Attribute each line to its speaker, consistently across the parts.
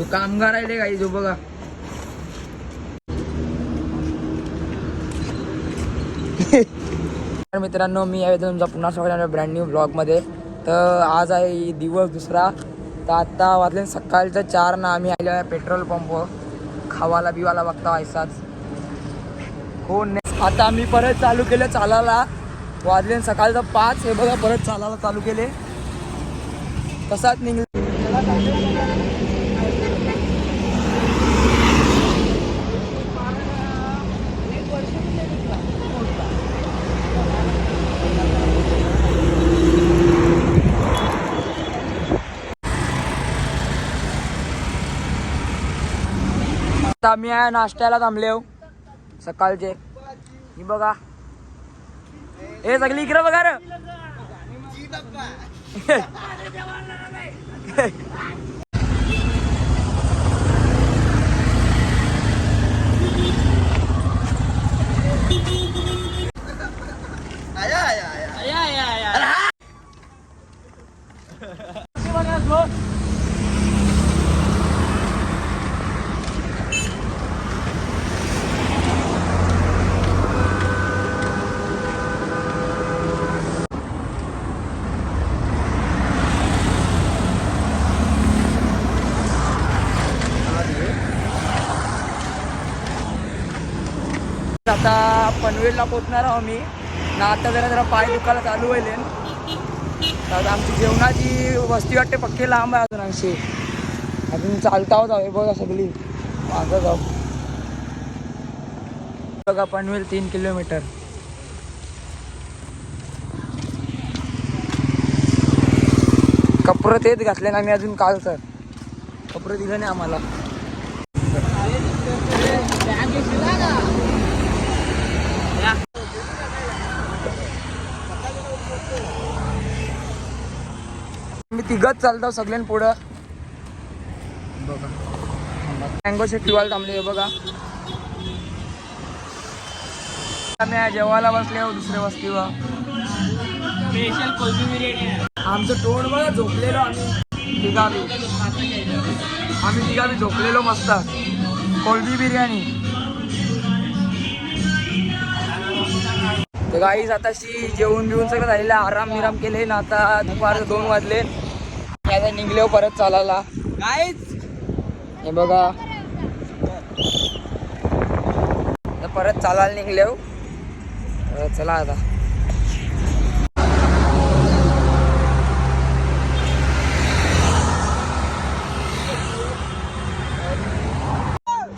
Speaker 1: तो कामगार आहे रे काही जो बघा. तर मित्रांनो मी यावेळी तुमचा पुन्हा स्वागत ब्रँड न्यू ब्लॉगमध्ये तर आज आहे दिवस दुसरा. तर आत्ता वाजले सकाळचं चार ना आम्ही आलो आहे पेट्रोल पंप खावाला बिवाला बघता ऐसाच हो नाही आता आम्ही परत चालू केलं चालायला. वाजले सकाळचं पाच हे बघा परत चालायला चालू केले. तसाच निघले आता आम्ही आहे नाश्त्याला थांबले हो. सकाळचे. ही बघा. हे सगळी इकडे बघा रे. आता पनवेलला पोचणार आहोत मी ना आता जरा जरा पाय दुखायला चालू होईल तर आमची जेवणाची वस्ती वाटते पक्की लांब आहे अजून आमची. अजून चालता होता हे बघा सगळी. माझं जाऊ. बघा पनवेल तीन किलोमीटर. कपडे तेच घातले ना मी अजून काल सर कपडे दिले नाही आम्हाला मी तिघच चालतो सगळ्यां पुढं. बघा. मँगो शेक पिवायला थांबले बघा. आम्ही जेवायला बसले हो दुसऱ्या वस्तीवर.
Speaker 2: स्पेशल कोलबी बिर्याणी
Speaker 1: आमचं तोंड बघा झोपलेलो आम्ही. तिघाबी. आम्ही तिघाबी झोपलेलो मस्त. कोलबी बिर्याणी. तर गाईज आताशी जेवण बिवून सगळं झालेलं. आराम विराम केले. ना आता दुपार दोन वाजले. मी आता निघले परत चालायला.
Speaker 2: काहीच
Speaker 1: हे बघा. परत चालायला निघले हो. चला आता.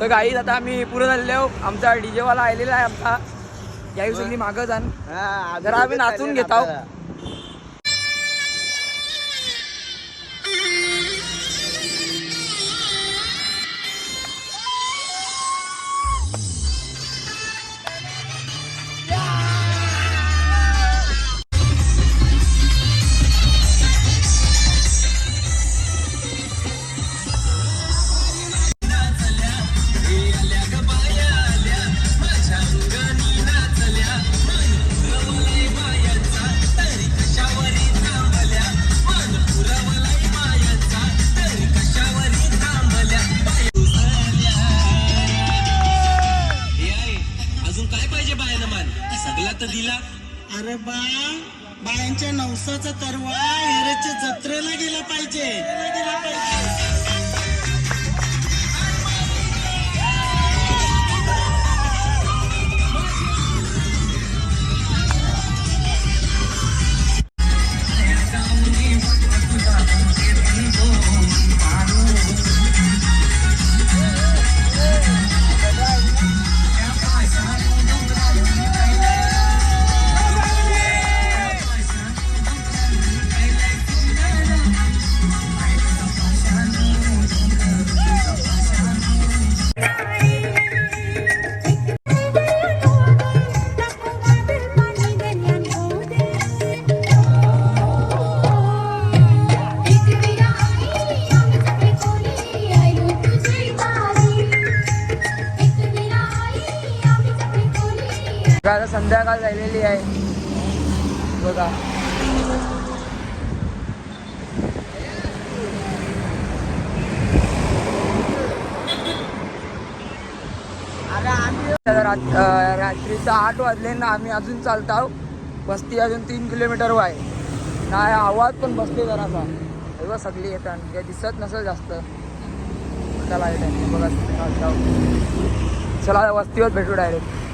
Speaker 1: तर गाईज आता आम्ही पुढे झालेलो आहो. आमचा डीजे वाला आलेला आहे आमचा. याही सगळी मागं जाण. जरा आम्ही नाचून घेत आहोत.
Speaker 2: तर दिला.
Speaker 3: अरे बा बायांच्या नवसाचा तरवा हेरेच्या जत्रेला गेला पाहिजे. गेला पाहिजे.
Speaker 1: आता संध्याकाळ झालेली आहे. बघा. रात्रीचं आठ वाजले ना आम्ही अजून चालतो आहो बस्ती अजून तीन किलोमीटर आहे नाही आवाज पण बसते जरासा. एवढं सगळी येतात. काही दिसत नसेल जास्त. चला बघा चला वस्तीवर भेटू डायरेक्ट